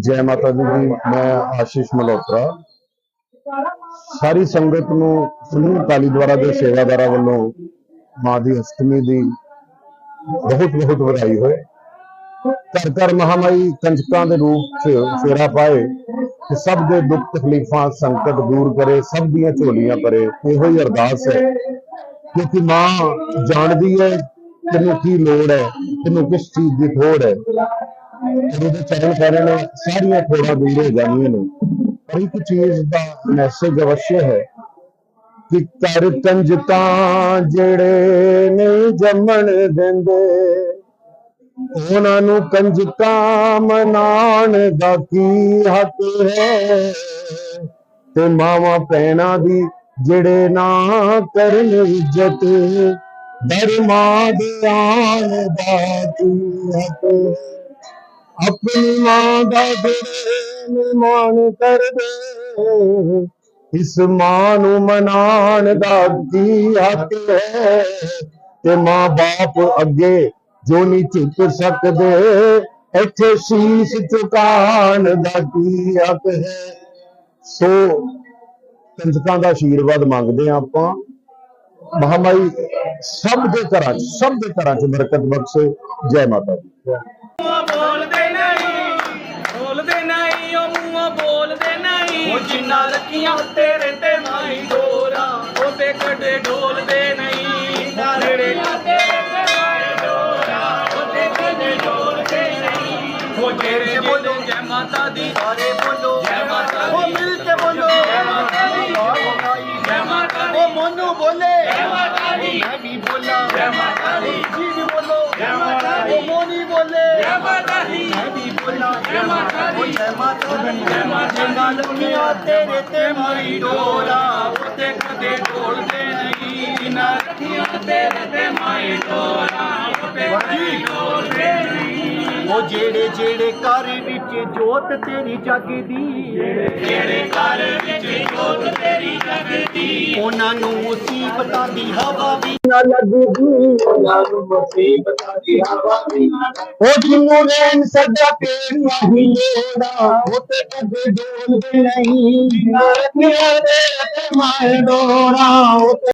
ਜੈ ਮਾਤਾ ਦੀ ਜੀ, ਮੈਂ ਆਸ਼ੀਸ਼ ਮਲਹੋਤਰਾ। ਸਾਰੀ ਸੰਗਤ ਨੂੰ ਸਮੂਹ ਅਕਾਲੀ ਦੁਆਰਾ ਦੇ ਸੇਵਾਦਾਰਾਂ ਵੱਲੋਂ ਮਾਂ ਦੀ ਅਸ਼ਟਮੀ ਦੀ ਬਹੁਤ ਬਹੁਤ ਵਧਾਈ ਹੋਏ। ਘਰ ਘਰ ਮਹਾਮਾਈ ਕੰਜਕਾਂ ਦੇ ਰੂਪ 'ਚ ਫੇਰਾ ਪਾਏ ਤੇ ਸਭ ਦੇ ਦੁੱਖ ਤਕਲੀਫਾਂ ਸੰਕਟ ਦੂਰ ਕਰੇ, ਸਭ ਦੀਆਂ ਝੋਲੀਆਂ ਭਰੇ। ਇਹੋ ਹੀ ਅਰਦਾਸ ਹੈ ਕਿਉਂਕਿ ਮਾਂ ਜਾਣਦੀ ਹੈ ਤੈਨੂੰ ਕੀ ਲੋੜ ਹੈ। ਤੈਨੂੰ ਕਿਸ ਚੀਜ਼ ਦੀ ਥੋੜ ਹੈ? ਉਹਦੇ ਚਰਨ ਪੈਣੇ ਸਾਰੀਆਂ ਥੋੜਾਂ ਦੂਰ ਹੋ ਜਾਂਦੀਆਂ ਨੇ। ਪਰ ਇੱਕ ਚੀਜ਼ ਦਾ ਮੈਸੇਜ ਅਵශ්‍ය ਹੈ ਕਿ ਕਰ ਕੰਜਕਾਂ ਜਿਹੜੇ ਨਹੀਂ ਜੰਮਣ ਦਿੰਦੇ, ਉਹਨਾਂ ਨੂੰ ਕੰਜਤਾ ਮਨਾਉਣ ਦਾ ਕੀ ਹੱਕ ਹੈ? ਤੇ ਮਾਵਾਂ ਭੈਣਾਂ ਦੀ ਜਿਹੜੇ ਨਾ ਕਰਨ ਇੱਜ਼ਤ ਦਰਮਾ ਦੇ ਆਣ ਦਾ ਕੀ ਆਪਣੀ ਮਾਂ ਦਾ ਜਿਹੜੇ ਨਿਮਾਨ ਕਰਦੇ ਇਸ ਮਾਂ ਨੂੰ ਮਨਾਉਣ ਦਾ ਕੀ ਹੱਕ ਹੈ? ਤੇ ਮਾਂ ਬਾਪ ਅੱਗੇ ਜੋ ਨਹੀਂ ਝੁਕ ਸਕਦੇ, ਇੱਥੇ ਸ਼ੀਸ਼ ਝੁਕਾਉਣ ਦਾ ਕੀ ਹੱਕ ਹੈ? ਸੋ ਕੰਜਕਾਂ ਦਾ ਆਸ਼ੀਰਵਾਦ ਮੰਗਦੇ ਹਾਂ ਆਪਾਂ। ਮਹਾਮਾਈ ਸਭ ਦੇ ਘਰਾਂ 'ਚ ਸਭ ਦੇ ਘਰਾਂ 'ਚ ਬਰਕਤ ਬਖਸ਼ੇ। ਜੈ ਮਾਤਾ ਦੀ। ਬੋਲਦੇ ਨਹੀਂ ਬੋਲਦੇ ਨਹੀਂ ਉਹ ਮੂੰਹੋਂ ਬੋਲਦੇ ਨਹੀਂ। ਉਹ ਜਿੰਨਾ ਰੱਖੀਆਂ ਤੇਰੇ ਤੇ ਮਾਈ ਡੋਰਾ ਨਹੀਂ। ਤੇਰੇ ਤੇ ਮਾਈ ਡੋਰਾ ਉਹਦੇ ਕੱਢੇ ਢੋਲਦੇ ਨਹੀਂ। ਉਹ ਜਿਹੜੇ ਬੋਲੋ ਜੈ ਮਾਤਾ ਦੀ। ਸਾਰੇ ਜੈ ਮਾਤਾ ਦੀ ਮੈਂ ਵੀ ਬੋਲਾਂ ਜੈ ਮਾਤਾ ਦੀ ਜੀ ਵੀ ਬੋਲੋ ਜੈ ਮਾਤਾ ਦੀ ਮੋਨੀ ਬੋਲੇ ਜੈ ਮਾਤਾ ਦੀ ਮੈਂ ਵੀ ਬੋਲਾਂ ਜੈ ਮਾਤਾ ਦੀ ਜੈ ਮਾਤਾ ਦੀ ਜੈ ਮਾਤਾ ਦੀ ਲੱਖੀਆਂ ਤੇਰੇ ਤੇ ਮਾਈ ਡੋਰਾ ਉਹਦੇ ਕਦੇ ਢੋਲਦੇ ਨਹੀਂ ਨਾ ਰੱਖੀਆਂ ਤੇਰੇ ਤੇ ਮਾਈ ਡੋਰਾ ਉਹਦੇ ਕਦੇ ਢੋਲਦੇ ਨਹੀਂ ਉਹ ਜਿਹੜੇ ਜਿਹੜੇ ਘਰ ਵਿੱਚ ਜੋਤ ਤੇਰੀ ਜਗਦੀ ਜਿਹੜੇ ਉਹਨਾਂ ਨੂੰ ਮੁਸੀਬਤਾਂ ਦੀ ਹਵਾ ਵੀ ਨਾ ਲੱਗਦੀ ਉਹਨਾਂ ਨੂੰ ਮੁਸੀਬਤਾਂ ਦੀ ਹਵਾ ਵੀ। ਉਹ ਜਿੰਨੂੰ ਰੈਣ ਸਦਾ ਪੇੜ ਨਹੀਂ ਲੋੜਾ ਉਹ ਤੇ ਕਦੇ ਡੋਲਦੇ ਨਹੀਂ। ਨਾਰਤੀਆਂ ਦੇ ਤੇ ਡੋਰਾ